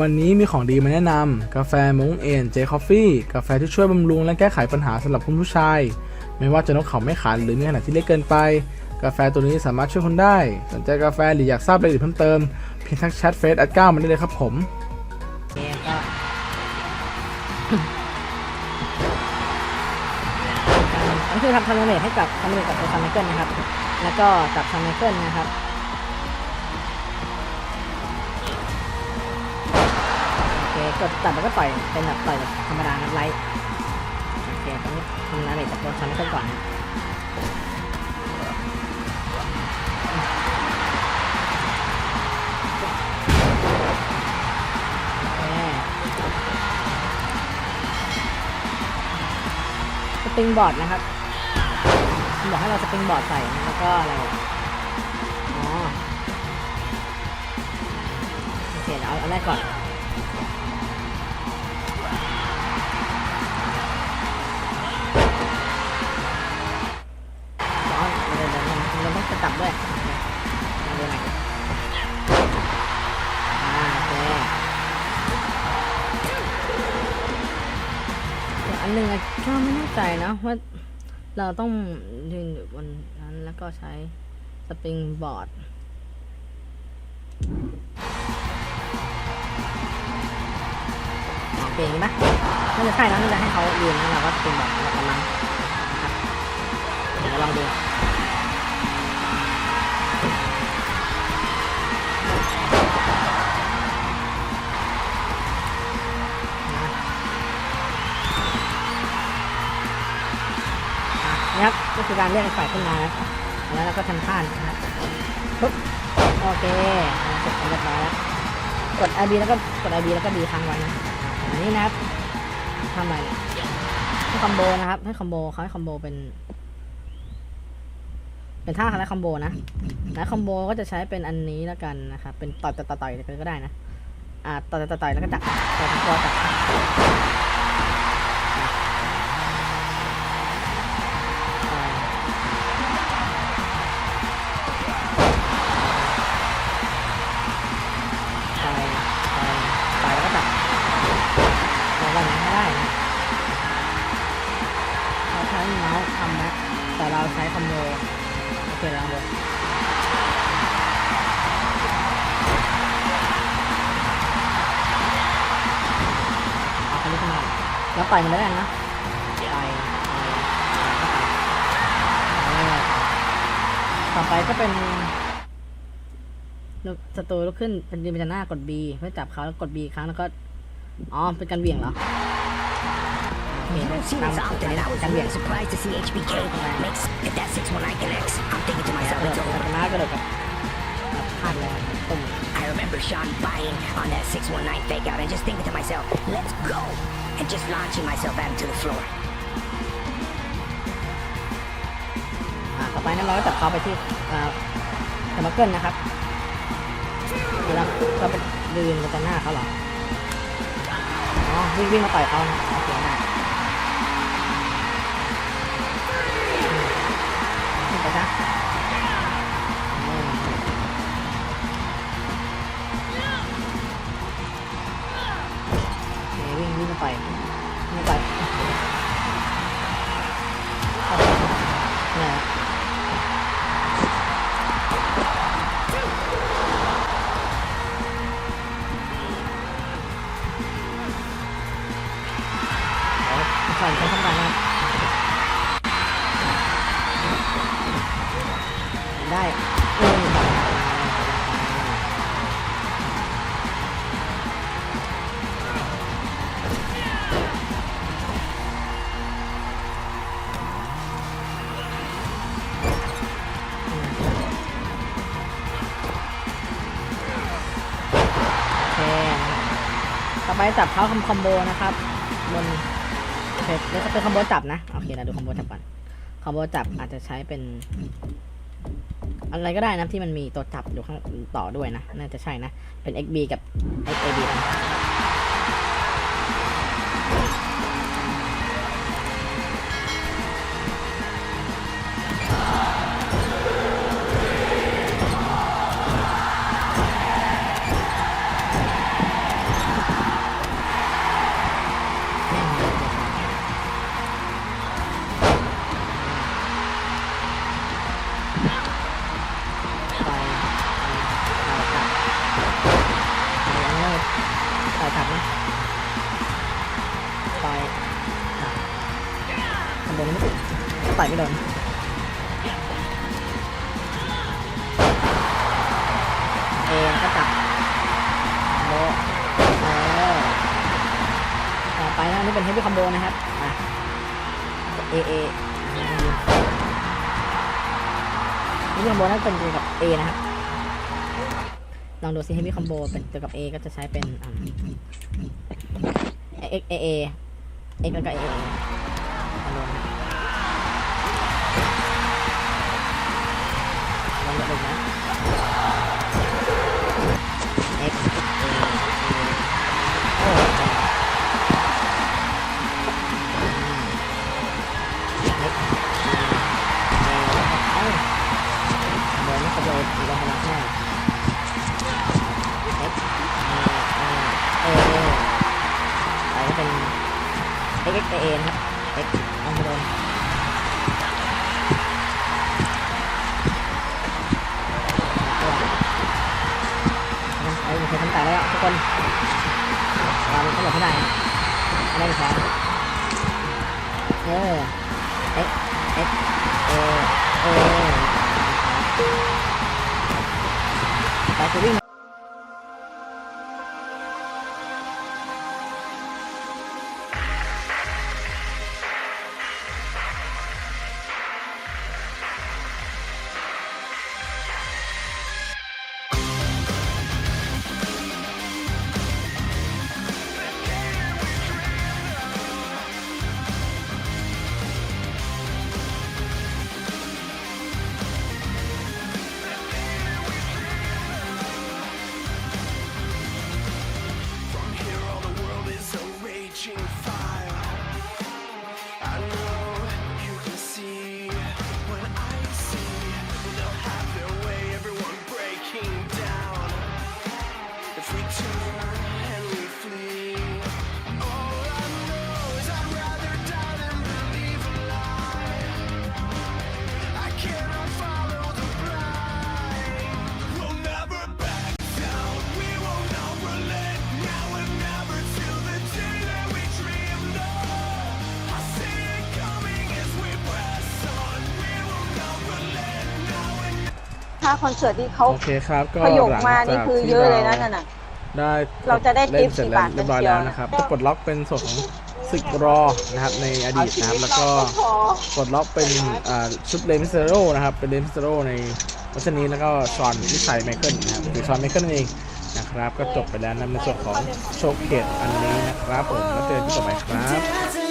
วันนี้มีของดีมาแนะนำ กาแฟมงเอ็นเจคอฟฟี่กาแฟที่ช่วยบำรุงและแก้ไขปัญหาสำหรับคุณผู้ชาย ไม่ว่าจะนกเขาไม่ขันหรือมีขนาดที่เล็กเกินไป กาแฟตัวนี้สามารถช่วยคุณได้ สนใจกาแฟหรืออยากทราบรายละเอียดเพิ่มเติมเพียงทักแชทเฟซแอดก้ามาได้เลยครับผมอันนี้คือทำทำเนตให้กับทำเนตกับตัวซัมไมเคิลนะครับ แล้วก็กับซัมไมเคิลนะครับ กดตัดแล้วก็ต่อยเป็นแบบต่อยแบบธรรมดานะไลท์โอเคตอนนี้ทำนาเมจจากตัวซัมไมเคิลก่อนนะสปริงบอร์ดนะครับบอกให้เราสปริงบอร์ดใส่นะแล้วก็อะไรอ๋อโอเคเดี๋ยวเอาอันแรกก่อน นะว่าเราต้องยืนอยู่บนนั้นแล้วก็ใช้สปริงบอร์ดโอเคไหมน่าจะใช่นะน่าจะให้เขายืนแล้วเราก็สปริงบอร์ดแล้วกำลังนะครับเดี๋ยวลองดู คือการเรียกไอ้ฝ่ายขึ้นมานะแล้วเราก็ทำท่านนะปุ๊บโอเคเสร็จเรียบร้อยแล้วกด RB แล้วก็กด RB แล้วก็ดีค้างไว้นะอันนี้นะครับทำอะไรให้คอมโบนะครับให้คอมโบเขาให้คอมโบเป็น เป็นท่าคล้ายคอมโบนะและคอมโบก็จะใช้เป็นอันนี้แล้วกันนะครับเป็นต่อยต่อยต่อยต่อยก็ได้นะอ่าต่อยต่อยต่อยแล้วก็จับต่อยตัวจับ เราใช้คอมโบโอเคแลองดูเอาคันนี้ขึ้นมาแล้วต่อยมันได้ยังนะต่อยต่อยต่อไปก็เป็นลูกศัตรูลุกขึ้นเป็นยืนเป็นหน้ากด B เพื่อจับเขาแล้วกด B อีครั้งแล้วก็ อ๋อ เป็นการเหวี่ยงเหรอ โอเค You don't see ตาม this often, and I was การเหวี่ยง really surprised to see HBK mix if that 619 connects. I'm thinking to myself, it's over. I remember Sean buying on that 619 fake out and just thinking to myself, let's go, and just launching myself out into the floor. ต่อไปนั้นเราก็จับเขาไปที่อ่าเทอร์มเกิลนะครับแล้วก็ไปยืนบนหน้าเขาเหรอ อ๋อวิ่งวิ่งมาต่อยเขาโอเค ไปจับเขาคำคอมโบนะครับบนเคเดี๋ยวก็เป็นคอมโบจับนะโอเคเราดูคอมโบจับก่อนคอมโบจับอาจจะใช้เป็น อะไรก็ได้นะที่มันมีตัวจับอยู่ข้างต่อด้วยนะ น่าจะใช่นะ เป็น XB กับ XAB นะ ต่อยไม่โดนเอแล้วก็จับโบเออต่อไปนะอันนี่เป็นเฮฟวี่คอมโบนะครับอะเอเอเฮฟวี่คอมโบนั่นเป็นเกี่ยวกับ A นะครับลองดูซิเฮฟวี่คอมโบเป็นเกี่ยวกับ A ก็จะใช้เป็นเอ่า X A A X แล้วก็ A A คอมโบนะครับลองดูนะ X A A โอ้อืม X A A เอ้าคอมโบนี้คอมโบอีกลองมาแน่ X A A A A ไปก็เป็น X X A A นะครับ X อาไปโดน มันมันแต่แล้วทุกคนเราเป็นตำรวจไม่ได้นอันนี้แพ้เออ X X A A ไปตัววิ่งาคอนเสิร์ตที่เขาโอเคครับก็ขยกหลังมาจานี่กคือที่เยอะเลยนะเรานั่นน่ะ ได้เราจะได้เล่นทิปเสร็จสี่แล้วบาทเรียบร้อยเป็นเชียวแล้วนะครับก็ปลดล็อกเป็นส่วนของศึกรอนะครับในอดีตนะครับแล้วก็ปลดล็อกเป็นอ่าชุดเลมิสเตโรนะครับเป็นเลมิสเตโรในวัชนี้แล้วก็ชอนนิสัยไมเคิลนะครับหรือชอนไมเคิลนั่นเองนะครับก็จบไปแล้วนะในส่วนของโชว์เกตอันนี้นะครับผมแล้วเจอกันที่ต่อไปครับ dancing